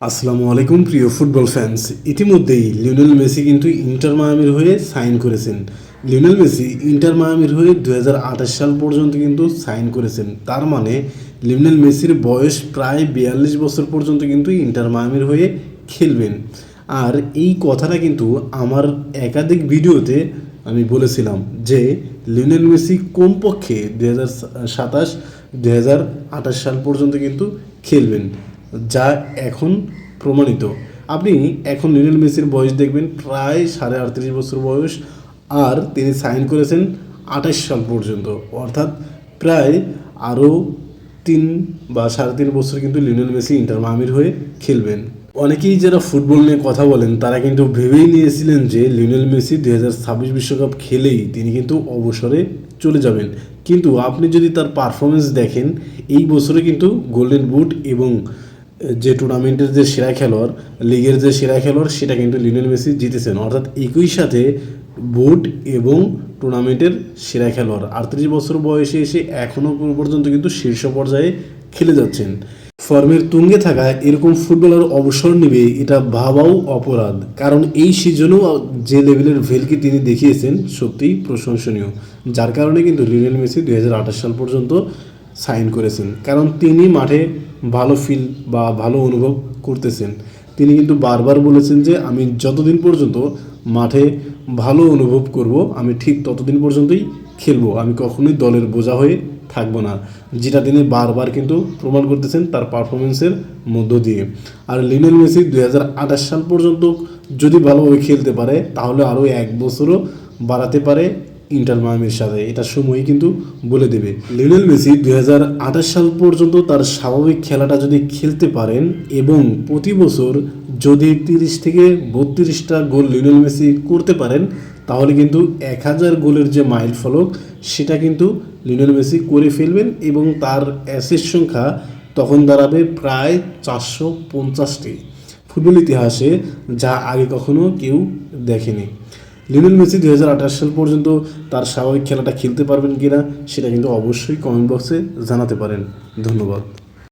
আসসালামু আলাইকুম, প্রিয় ফুটবল ফ্যান্স ইতিমধ্যেই লিওনেল মেসি কিন্তু ইন্টার মায়ামির হয়ে সাইন করেছেন। লিওনেল মেসি ইন্টার মায়ামির হয়ে দু হাজার আঠাশ সাল পর্যন্ত কিন্তু সাইন করেছেন। তার মানে লিওনেল মেসির বয়স প্রায় বিয়াল্লিশ বছর পর্যন্ত কিন্তু ইন্টার মায়ামির হয়ে খেলবেন। আর এই কথাটা কিন্তু আমার একাধিক ভিডিওতে আমি বলেছিলাম যে লিওনেল মেসি কমপক্ষে দু হাজার সাতাশ দু সাল পর্যন্ত কিন্তু খেলবেন। যা এখন প্রমাণিত। আপনি এখন লিওনেল মেসির বয়স দেখবেন প্রায় সাড়ে আটত্রিশ বছর বয়স আর তিনি সাইন করেছেন আঠাশ সাল পর্যন্ত। অর্থাৎ প্রায় আরও তিন বা সাড়ে তিন বছর কিন্তু লিওনেল মেসি ইন্টার মামির হয়ে খেলবেন। অনেকেই যারা ফুটবল নিয়ে কথা বলেন, তারা কিন্তু ভেবেই নিয়েছিলেন যে লিওনেল মেসি দু ছাব্বিশ বিশ্বকাপ খেলেই তিনি কিন্তু অবসরে চলে যাবেন। কিন্তু আপনি যদি তার পারফরমেন্স দেখেন, এই বছরে কিন্তু গোল্ডেন বুট এবং যে টুর্নামেন্টের যে সেরা খেলোয়াড়, লিগের যে সেরা খেলোয়াড়, সেটা কিন্তু লিওনেল মেসি জিতেছেন। অর্থাৎ একই সাথে বুট এবং টুর্নামেন্টের সেরা খেলোয়াড়। আটত্রিশ বছর বয়সে এসে এখনও পর্যন্ত কিন্তু শীর্ষ পর্যায়ে খেলে যাচ্ছেন। ফর্মের তুঙ্গে থাকা এরকম ফুটবলার অবসর নেবে এটা ভাবাও অপরাধ। কারণ এই সিজনেও যে লেভেলের ভেলকে তিনি দেখিয়েছেন, সত্যিই প্রশংসনীয়। যার কারণে কিন্তু লিওনেল মেসি দুই হাজার আঠাশ সাল পর্যন্ত সাইন করেছেন। কারণ তিনি মাঠে ভালো ফিল বা ভালো অনুভব করতেছেন। তিনি কিন্তু বারবার বলেছেন যে, আমি যতদিন পর্যন্ত মাঠে ভালো অনুভব করব, আমি ঠিক ততদিন পর্যন্তই খেলব। আমি কখনোই দলের বোঝা হয়ে থাকব না। যেটা তিনি বারবার কিন্তু প্রমাণ করতেছেন তার পারফরমেন্সের মধ্য দিয়ে। আর লিওনেল মেসি দু হাজার আঠাশ সাল পর্যন্ত যদি ভালোভাবে খেলতে পারে, তাহলে আরও এক বছরও বাড়াতে পারে ইন্টার মায়ামির সাথে, এটা সময় কিন্তু বলে দেবে। লিওনেল মেসি দুই হাজার আঠাশ সাল পর্যন্ত তার স্বাভাবিক খেলাটা যদি খেলতে পারেন এবং প্রতি বছর যদি তিরিশ থেকে বত্রিশটা গোল লিওনেল মেসি করতে পারেন, তাহলে কিন্তু এক হাজার গোলের যে মাইল ফলক, সেটা কিন্তু লিওনেল মেসি করে ফেলবেন এবং তার অ্যাসের সংখ্যা তখন দাঁড়াবে প্রায় চারশো পঞ্চাশটি। ফুটবল ইতিহাসে যা আগে কখনো কেউ দেখেনি। লিওনেল মেসি দু হাজার আঠারো সাল পর্যন্ত তার স্বাভাবিক খেলাটা খেলতে পারবেন কিনা সেটা কিন্তু অবশ্যই কমেন্ট বক্সে জানাতে পারেন। ধন্যবাদ।